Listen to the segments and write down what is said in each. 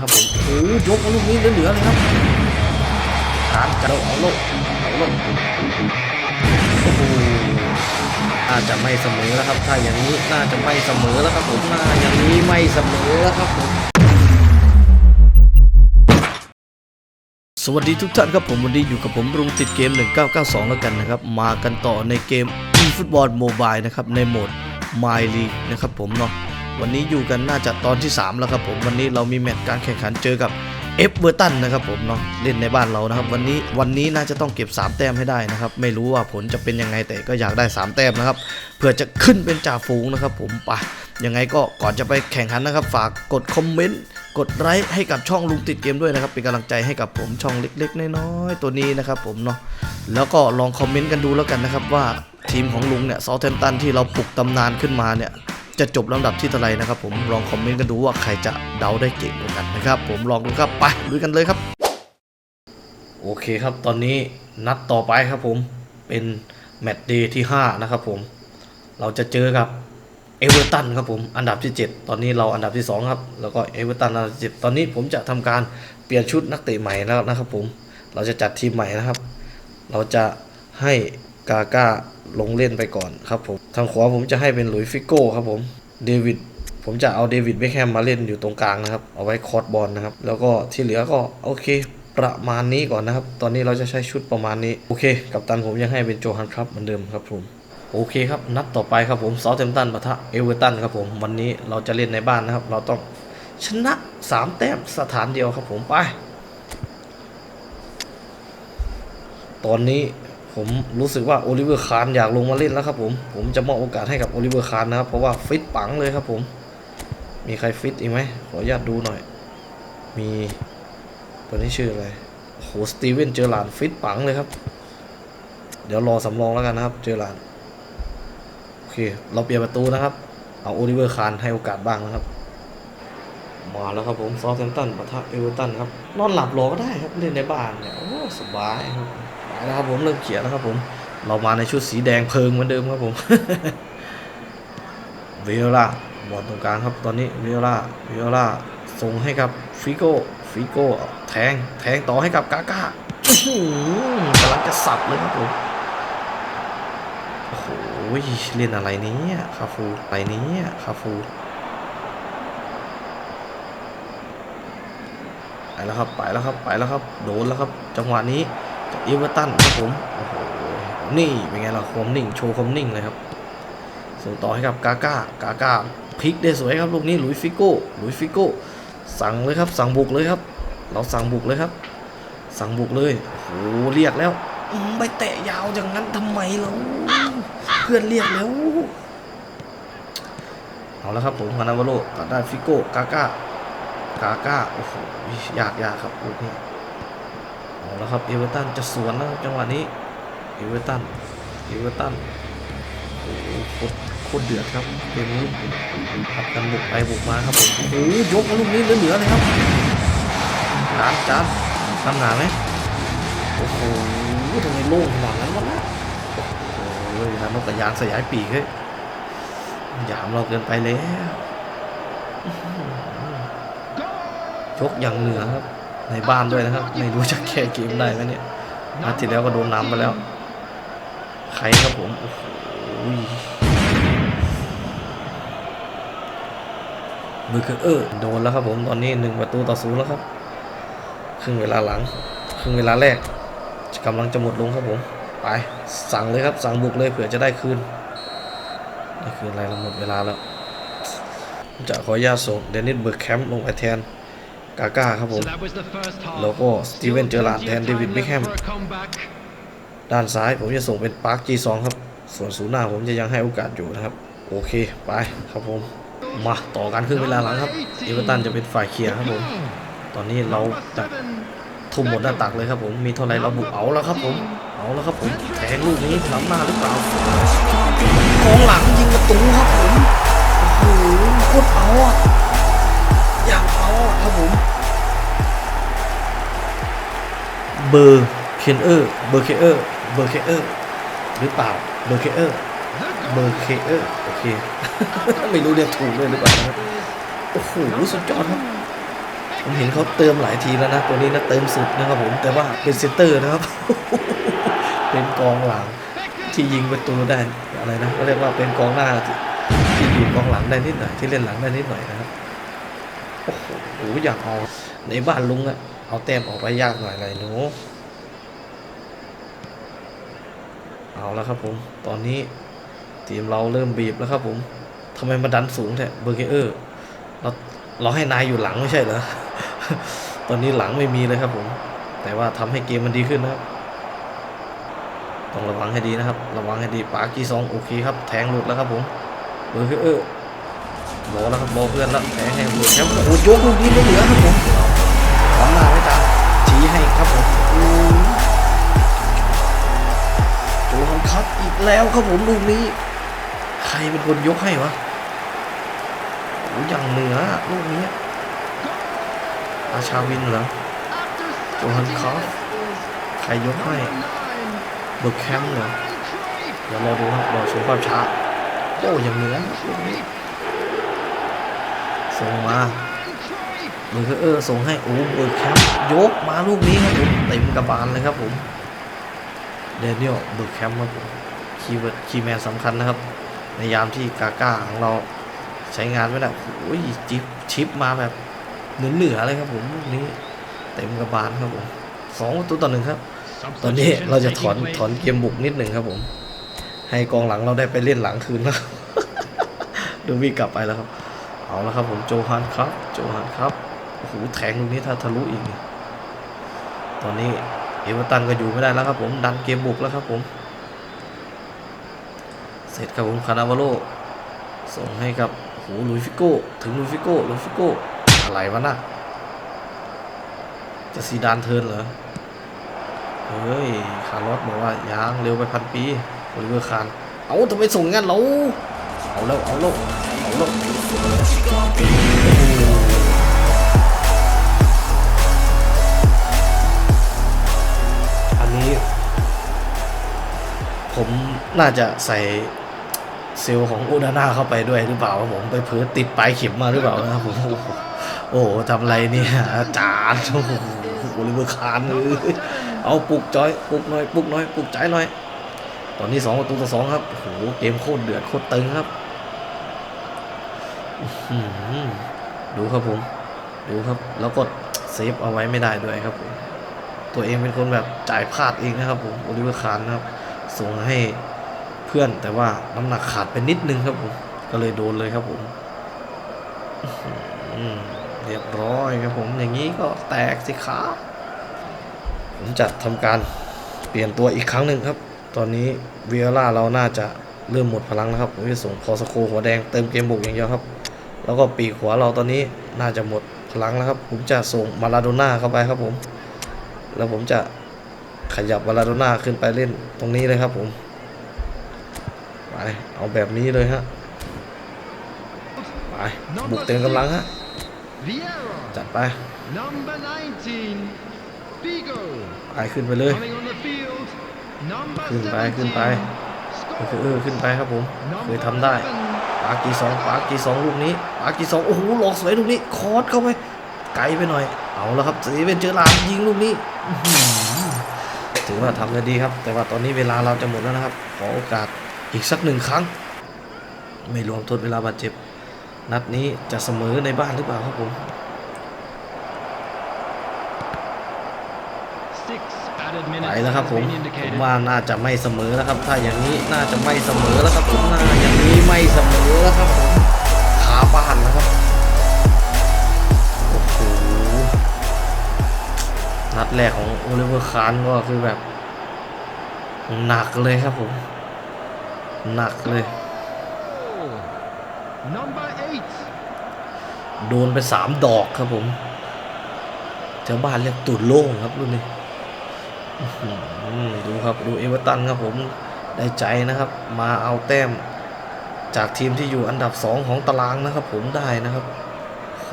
ครับผมโอ้ยกลูกนี้เหลือๆเลยครับการกระโดดเอาลงเอาลงโอ้โหน่าจะไม่เสมอแล้วครับ ถ้าอย่างนี้น่าจะไม่เสมอแล้วครับผมน่าอย่างนี้ไม่เสมอแล้วครับผมสวัสดีทุกท่านครับผมวันนี้อยู่กับผมรุงติดเกม 1992 แล้วกันนะครับ มากันต่อในเกม eFootball Mobile นะครับในโหมด My League นะครับผมเนาะ วันนี้อยู่กันน่าจะตอนที่ 3 แล้วครับผมวันนี้เรามีแมตช์การแข่งขันเจอกับเอฟเวอร์ตันนะครับผมเนาะเล่นในบ้านเรานะครับ วันนี้วันนี้น่าจะต้องเก็บ 3 แต้มให้ได้นะครับ ไม่รู้ว่าผลจะเป็นยังไงแต่ก็อยากได้ 3 แต้มนะครับ เพื่อจะขึ้นเป็นจ่าฝูงนะครับ ผมไปยังไงก็ก่อนจะไปแข่งขันนะครับ ฝากกดคอมเมนต์กดไลค์ให้กับช่องลุงติดเกมด้วยนะครับ เป็นกำลังใจให้กับผมช่องเล็กๆน้อยๆตัวนี้นะครับ ผมเนาะแล้วก็ลองคอมเมนต์กันดูแล้วกันนะครับว่าทีมของลุงเนี่ยซา t เทมตันที่เราปลุกตำนานขึ้นมาเนี่ย จะจบลำดับที่เท่าไรนะครับผมลองคอมเมนต์กันดูว่าใครจะเดาได้เก่งกว่ากันนะครับ ผมลองดูครับไปลุยกันเลยครับ โอเคครับตอนนี้นัดต่อไปครับผมเป็นแมตช์เดย์ที่ 5 นะครับผม เราจะเจอกับเอเวอร์ตันครับผมอันดับที่ 7 ตอนนี้เราอันดับที่ 2 ครับ แล้วก็เอเวอร์ตันอันดับที่7ตอนนี้ผมจะทำการเปลี่ยนชุดนักเตะใหม่แล้วนะครับผมเราจะจัดทีมใหม่นะครับ เราจะให้ กาก้าลงเล่นไปก่อนครับผมทางขวาผมจะให้เป็นหลุยฟิโก้ครับผมเดวิดผมจะเอาเดวิดเบคแฮมมาเล่นอยู่ตรงกลางนะครับ เอาไว้คอร์ดบอลนะครับ แล้วก็ที่เหลือก็โอเค ประมาณนี้ก่อนนะครับ ตอนนี้เราจะใช้ชุดประมาณนี้ โอเค กับตันผมยังให้เป็นโจฮันครับเหมือนเดิมครับผม โอเคครับ นัดต่อไปครับผมซาเทมตันปะทะเอเวอร์ตันครับผม วันนี้เราจะเล่นในบ้านนะครับ เราต้องชนะ 3 แต้มสถานเดียวครับผมไป ตอนนี้ ผมรู้สึกว่าโอลิเวอร์คานอยากลงมาเล่นแล้วครับผม ผมจะมอบโอกาสให้กับโอลิเวอร์คานนะครับ เพราะว่าฟิตปังเลยครับผม มีใครฟิตอีกไหม ขออนุญาตดูหน่อย มีตัวนี้ชื่ออะไรโอ้โหสตีเวนเจอร์ลานฟิตปังเลยครับ เดี๋ยวรอสำรองแล้วกันนะครับ เจอร์ลาน โอเค เราเปลี่ยนประตูนะครับ เอาโอลิเวอร์คานให้โอกาสบ้างนะครับ มาแล้วครับผมซอฟแซมตันปะทะเอเวอร์ตันครับ นอนหลับรอก็ได้ครับ เล่นในบ้านเนี่ย โอ้ สบายครับ ไปแล้วครับผมเริ่มเขียนแล้วครับผม เรามาในชุดสีแดงเพลิงเหมือนเดิมครับผมเวโอล่าบอลตรงกลางครับตอนนี้เวโอล่าเวโอล่าส่งให้กับฟิโก้ฟิโก้แทงแทงต่อให้กับกาก้ากำลังจะสับเลยครับผมโอ้โหเล่นอะไรนี้คาฟูอะไรนี้คาฟูไปแล้วครับไปแล้วครับไปแล้วครับ โดนแล้วครับ จังหวะนี้ อีเวอร์ตันครับผมโอ้โหนี่เป็นไงล่ะความนิ่งโชว์ความนิ่งเลยครับส่งต่อให้กับกาก้ากาก้าพลิกได้สวยครับลูกนี้หลุยฟิโก้หลุยฟิโก้สั่งเลยครับ สั่งบุกเลยครับ เราสั่งบุกเลยครับ สั่งบุกเลยโอ้โหเรียกแล้วไปเตะยาวอย่างนั้นทำไมเราเพื่อนเรียกแล้วเอาแล้วครับผมฮานาวโรตัดได้ฟิโก้กาก้ากาก้าโอ้โหยากยากครับลูกนี้ เอาแล้วครับเอเวอร์ตันจะสวนแล้วจังหวะนี้เอเวอร์ตันเอเวอร์ตันโอ้โหโคตรโคตรเดือดครับเกมนี้ผัดกันบุกไปบุกมาครับผมโอ้โหยกเอาลูกนี้เหลือๆเลยครับจานจานทำหนาไหมโอ้โหทำไมโล่งขนาดนั้นวะเนี่ยโอ้โหนันนกกระยางสยายปีกเฮ้ยหยามเราเกินไปแล้วชกอย่างเหนือครับ ในบ้านด้วยนะครับ ไม่รู้จะแก้เกมได้ไหมเนี่ยนัดที่แล้วก็โดนน้ำไปแล้ว ใครครับผม โอ้โหมือคือเออโดนแล้วครับผมตอนนี้หนึ่งประตูต่อศูนย์แล้วครับ ครึ่งเวลาหลัง ครึ่งเวลาแรกกำลังจะหมดลงครับผม ไปสั่งเลยครับ สั่งบุกเลยเผื่อจะได้คืนได้คืนอะไรเราหมดเวลาแล้ว จะขออนุญาตส่งเดนิสเบิร์กแคมป์ลงไปแทน กาก้าครับผม แล้วก็สตีเวนเจอร์ลาร์ดแทนเดวิดเบคแฮม ด้านซ้ายผมจะส่งเป็นปาร์ค G2 ครับ ส่วนศูนย์หน้าผมจะยังให้โอกาสอยู่นะครับ โอเค ไปครับผม มาต่อกันครึ่งเวลาหลังครับเอเวอร์ตันจะเป็นฝ่ายเคลียร์ครับผม ตอนนี้เราจะทุ่มหมดหน้าตักเลยครับผม มีเท่าไหร่เราบุกเอาแล้วครับผม เอาแล้วครับผม แทงลูกนี้ล้ำหน้าหรือเปล่ากองหลังยิงประตูครับผมโอ้โหโคตรเอาอะ เบอร์เคนเออร์เบอร์เคเออร์เบอร์เคเออร์หรือเปล่าเบอร์เคเออร์เบอร์เคเออร์โอเคไม่รู้เรียกถูกเลยหรือเปล่าโอ้โหสุดยอดครับผมเห็นเขาเติมหลายทีแล้วนะตัวนี้นะเติมสุดนะครับผมแต่ว่าเป็นเซนเตอร์นะครับ เป็นกองหลังที่ยิงประตูได้อะไรนะก็เรียกว่าเป็นกองหน้าที่อยู่กองหลังได้นิดหน่อยที่เล่นหลังได้นิดหน่อยนะครับโอ้โหอยากเอาในบ้านลุงอะ เอาแต้มออกไปยากหน่อยเลยหนูเอาแล้วครับผม ตอนนี้ทีมเราเริ่มบีบแล้วครับผมทำไมมาดันสูงแท้เบอร์เกอร์เราเราให้นายอยู่หลังไม่ใช่เหรอ ตอนนี้หลังไม่มีเลยครับผม แต่ว่าทำให้เกมมันดีขึ้นนะครับ ต้องระวังให้ดีนะครับ ระวังให้ดีปากีซองโอเคครับ แทงหลุดแล้วครับผม เบอร์เออรอแล้วครับรอเพื่อนแล้วแทงให้หลุดแล้วโอ้โหยกลูกนี้ไม่เหลือครับผม ครับผมโจฮันคัตอีกแล้วครับผมลูกนี้ ใครเป็นคนยกให้วะโอ้ยอย่างเหนือลูกนี้อาชาวินเหรอโจฮันคัตใครยกให้เบอร์แคมป์เหรอเดี๋ยวรอดูครับรอชมภาพช้าโอ้ยังเหนือลูกนี้ส่งมา เบอร์เออส่งให้โอ้เบอร์แคมป์ยกมาลูกนี้ครับผมเต็มกระบาลเลยครับผมเดน i ยลเบอร์แคมป์ครับผมคีย์เวิร์ดคีย์แมนสำคัญนะครับ ในยามที่กาก้าของเราใช้งานไม่ได้โอ้ยจิบชิปมาแบบเหนือเหนือเลยครับผมลูกนี้เต็มกระบาลครับผมสองประตูต่อหนึ่งครับ ตอนนี้เราจะถอนถอนเกมบุกนิดหนึ่งครับผม ให้กองหลังเราได้ไปเล่นหลังคืนแล้วดูวิ่กลับไปแล้วครับ เอาแล้วครับผมโจฮันครับ โจฮันครับ อ้โหแทงลูกนี้ถ้าทะลุอีก ตอนนี้เอเวอร์ตันก็อยู่ไม่ได้แล้วครับผม ดันเกมบุกแล้วครับผม เสร็จครับผมคานาวาโลส่งให้กับโอ้โหลุยฟิโก้ ถึงลุยฟิโก้ลุยฟิโก้ อะไรวะน่ะจะซีดานเทินเหรอ เฮ้ย คาร์ลอสบอกว่ายางเร็วไปพันปีโอลิเวอร์คาน เอาทำไมส่งงั้นเรา เอาแล้ว เอาแล้ว เอาแล้ว น่าจะใส่เซลล์ของโอดาน่าเข้าไปด้วยหรือเปล่าครับผมไปเผือติดปลายเข็มมาหรือเปล่านะครับผมโอ้โหทำไรเนี่ยอาจารย์โอ้โหอลิเวอร์คานเลยเอาปลุกจอยปลุกหน่อยปลุกหน่อยปลุกใจหน่อย ตอนนี้สองประตูต่อสองครับโอ้โหเกมโคตรเดือดโคตรตึงครับดูครับผม ดูครับ แล้วก็เซฟเอาไว้ไม่ได้ด้วยครับผมตัวเองเป็นคนแบบจ่ายพลาดเองนะครับผมโอลิเวอร์คานนะครับส่งให้ื่อน แต่ว่าน้ำหนักขาดไปนิดนึงครับผมก็เลยโดนเลยครับผมเรียบร้อยครับผมอย่างนี้ก็แตกสิครับผมจะทำการเปลี่ยนตัวอีกครั้งหนึ่งครับ ตอนนี้เวียร่าเราน่าจะเริ่มหมดพลังแล้วครับผมจะส่งพอสโคหัวแดงเติมเกมบุกอย่างเดียวครับ แล้วก็ปีกขวาเราตอนนี้น่าจะหมดพลังแล้วครับ ผมจะส่งมาลาโดน่าเข้าไปครับผม แล้วผมจะขยับมาลาโดน่าขึ้นไปเล่นตรงนี้เลยครับผม ไปเอาแบบนี้เลยฮะไปบุกเต็มกำลังฮะ Vieira, จัดไป number 19, Figo, ไปขึ้นไปเลย coming on the field, number ขึ้นไปขึ้นไป 17, ก็คือเออขึ้นไปครับผมเคย number ทำได้ 11, ปากีสองปากีสองลูกนี้ปากีสองโอ้โหหลอกสวยลูกนี้คอร์สเข้าไปไกลไปหน่อย เอาแล้วครับสีเป็นเจอร์ลาร์ดยิงลูกนี้อื้อหือถือว่าทำได้ดีครับ แต่ว่าตอนนี้เวลาเราจะหมดแล้วนะครับ ขอโอกาส อีกสักหนึ่งครั้ง ไม่รวมทดเวลาบาดเจ็บ นัดนี้จะเสมอในบ้านหรือเปล่าครับผม six added ไป minutes แล้วครับ has ผม been ผม indicated. ว่าน่าจะไม่เสมอแล้วครับ ถ้าอย่างนี้น่าจะไม่เสมอแล้วครับผมน่าอย่างนี้ไม่เสมอแล้วครับผมขาบ้านนะครับโอ้โหนัดแรกของโอลิเวอร์คานก็คือแบบหนักเลยครับผม หนักเลย Oh, number eight, โดนไปสามดอกครับผมชาวบ้านเรียกตุ่นโล่งครับรุ่นนี้อื้อหือดูครับดูเอเวอร์ตันครับผมได้ใจนะครับ มาเอาแต้ม จากทีมที่อยู่อันดับสองของตารางนะครับ ผมได้นะครับโอ้โห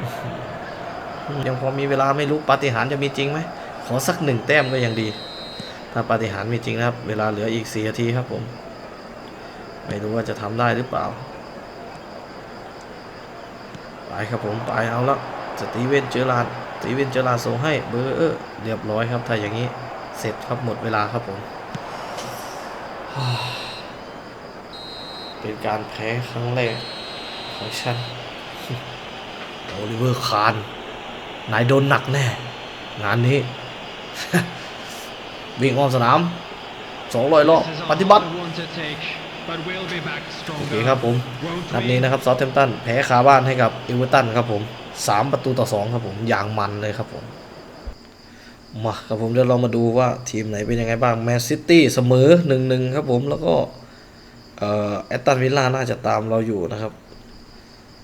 อื้อหือยังพอมีเวลาไม่รู้ปาฏิหาริย์จะมีจริงไหมขอสักหนึ่งแต้มก็ยังดี ถ้าปาฏิหาริย์มีจริงนะครับ เวลาเหลืออีกสี่นาทีครับผม ไม่รู้ว่าจะทำได้หรือเปล่า ไปครับผมไปเอาละสตีเวนเจอราดสตีเวนเจอราดส่งให้เบอร์เออเรียบร้อยครับถ้าอย่างนี้เสร็จครับหมดเวลาครับผม เป็นการแพ้ครั้งแรกของฉันโอลิเวอร์คานนายโดนหนักแน่ งานนี้ วิ่งอ้อมสนามสองร้อยรอบปฏิบัติโอเคครับผมนัดนี้นะครับซอ t เทมตันแพ้คาบ้านให้กับเอเวอร์ตันครับผมสามประตูต่อสองครับผม อย่างมันเลยครับผมมาครับผมเดี๋ยวเรามาดูว่าทีมไหนเป็นยังไงบ้างแมนซิตี้เสมอหนึ่งหนึ่งครับผมแล้วก็แอตตันวิลล่าน่าจะตามเราอยู่นะครับ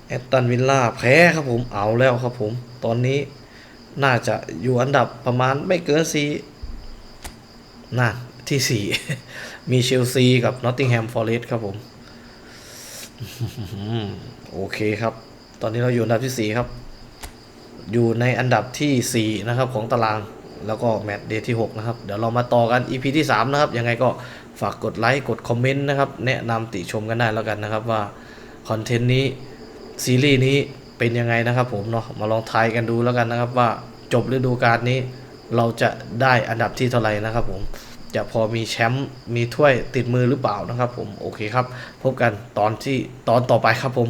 แอตตันวิลล่าแพ้ครับผมเอาแล้วครับผม ตอนนี้น่าจะอยู่อันดับประมาณไม่เกินสี่ น่าที่สี่มีเชลซีกับนอตติงแฮมฟอร์เรสต์ครับผม โอเคครับ ตอนนี้เราอยู่อันดับที่4ครับ อยู่ในอันดับที่สี่นะครับของตารางแล้วก็แมตช์เดย์ที่ 6 นะครับ เดี๋ยวเรามาต่อกัน EP ที่ 3 นะครับ ยังไงก็ฝากกดไลค์ กดคอมเมนต์นะครับ แนะนำติชมกันได้แล้วกันนะครับว่า คอนเทนต์นี้ ซีรีส์นี้เป็นยังไงนะครับผมเนาะมาลองทายกันดูแล้วกันนะครับว่าจบฤดูกาลนี้ เราจะได้อันดับที่เท่าไหร่นะครับผมจะพอมีแชมป์มีถ้วยติดมือหรือเปล่านะครับผมโอเคครับ พบกันตอนที่ตอนต่อไปครับผม